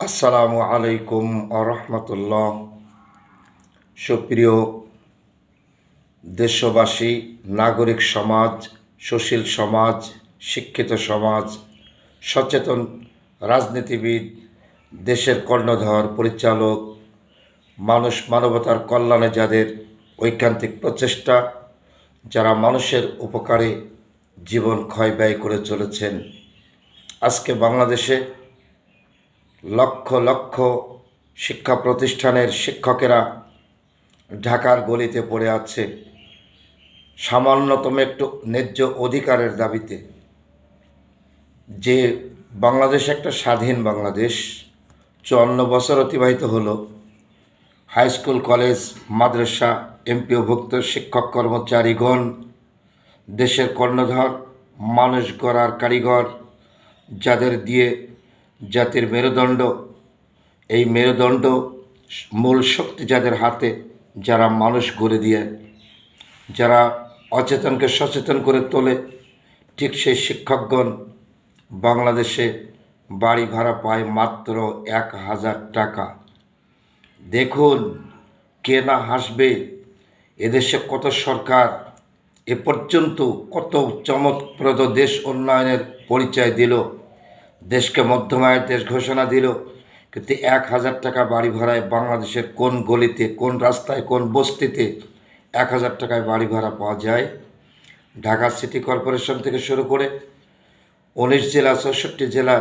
আসসালামু আলাইকুম আরহামতুল্লাহ। সুপ্রিয় দেশবাসী, নাগরিক সমাজ, সুশীল সমাজ, শিক্ষিত সমাজ, সচেতন রাজনীতিবিদ, দেশের কর্ণধর, পরিচালক, মানুষ মানবতার কল্যাণে যাদের ঐকান্তিক প্রচেষ্টা, যারা মানুষের উপকারে জীবন ক্ষয় ব্যয় করে চলেছেন। আজকে বাংলাদেশে লক্ষ লক্ষ শিক্ষা প্রতিষ্ঠানের শিক্ষকেরা ঢাকার গলিতে পড়ে আছে। সামান্যতম একটু ন্যায্য অধিকারের দাবিতে। যে বাংলাদেশ একটা স্বাধীন বাংলাদেশ, চুয়ান্ন বছর অতিবাহিত হলো। হাই স্কুল, কলেজ, মাদ্রাসা, এমপিওভুক্ত শিক্ষক কর্মচারীগণ, দেশের কর্ণধার, মানুষ গড়ার কারিগর, যাদের দিয়ে জাতির মেরুদণ্ড। এই মেরুদণ্ড মূল শক্তি যাদের হাতে, যারা মানুষ গড়ে দিয়ে, যারা অচেতনকে সচেতন করে তোলে, ঠিক সেই শিক্ষকগণ বাংলাদেশে বাড়ি ভাড়া পায় মাত্র এক হাজার টাকা। দেখুন, কে না হাসবে? এদেশে কত সরকার? এ পর্যন্ত কত চমকপ্রদ দেশ উন্নয়নের পরিচয় দিল। দেশকে মধ্যমায়ের দেশ ঘোষণা দিল কিন্তু এক হাজার টাকা বাড়ি ভাড়ায় বাংলাদেশের কোন গলিতে, কোন রাস্তায়, কোন বস্তিতে এক হাজার টাকায় বাড়ি ভাড়া পাওয়া যায়? ঢাকা সিটি কর্পোরেশন থেকে শুরু করে উনিশ জেলা, চৌষট্টি জেলা,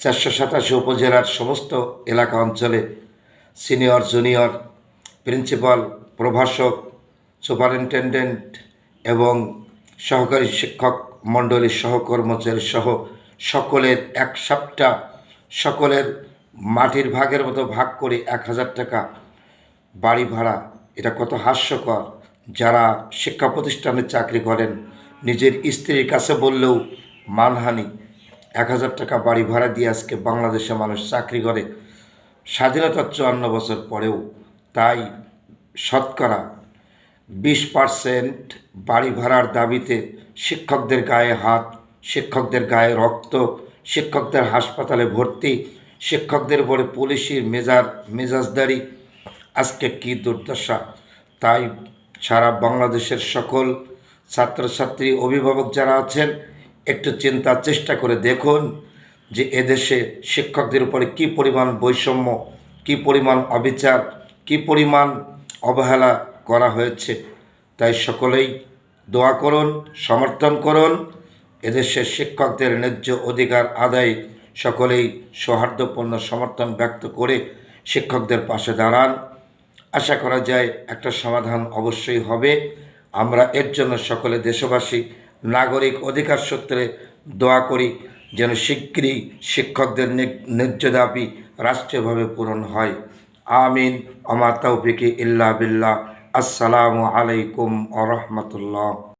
চারশো সাতাশি উপজেলার সমস্ত এলাকা অঞ্চলে সিনিয়র, জুনিয়র, প্রিন্সিপাল, প্রভাষক, সুপারিনটেন্ডেন্ট এবং সহকারী শিক্ষক মণ্ডলীর সহকর্মচারী সহ সকলের এক সপ্তাহ সকলের মাটির ভাগের মতো ভাগ করে এক হাজার টাকা বাড়ি ভাড়া। এটা কত হাস্যকর। যারা শিক্ষা প্রতিষ্ঠানে চাকরি করেন, নিজের স্ত্রীর কাছে বললেও মানহানি। এক হাজার টাকা বাড়ি ভাড়া দিয়ে আজকে বাংলাদেশে মানুষ চাকরি করে। স্বাধীনতার চুয়ান্ন বছর পরেও তাই শতকরা বিশ পার্সেন্ট বাড়ি ভাড়ার দাবিতে শিক্ষকদের গায়ে হাত শিক্ষকদের গায়ে রক্ত, শিক্ষকদের হাসপাতালে ভর্তি, শিক্ষকদের উপরে পুলিশের মেজার, মেজাজদারি। আজকে কী দুর্দশা? তাই সারা বাংলাদেশের সকল ছাত্রছাত্রী, অভিভাবক যারা আছেন, একটু চিন্তার চেষ্টা করে দেখুন যে এদেশে শিক্ষকদের উপরে কি পরিমাণ বৈষম্য, কি পরিমাণ অবিচার, কি পরিমাণ অবহেলা করা হয়েছে। তাই সকলেই দোয়া করুন, সমর্থন করুন। এদেশের শিক্ষকদের ন্যায্য অধিকার আদায় সকলেই সৌহার্দ্যপূর্ণ সমর্থন ব্যক্ত করে শিক্ষকদের পাশে দাঁড়ান। আশা করা যায় একটা সমাধান অবশ্যই হবে। আমরা এর জন্য সকলে দেশবাসী নাগরিক অধিকার সূত্রে দোয়া করি যেন শীঘ্রই শিক্ষকদের ন্যায্য দাবি রাষ্ট্রীয়ভাবে পূরণ হয়। আমিন। আমা তৌফিকি ইল্লা বিল্লাহ। আসসালামু আলাইকুম আ রহমতুল্লাহ।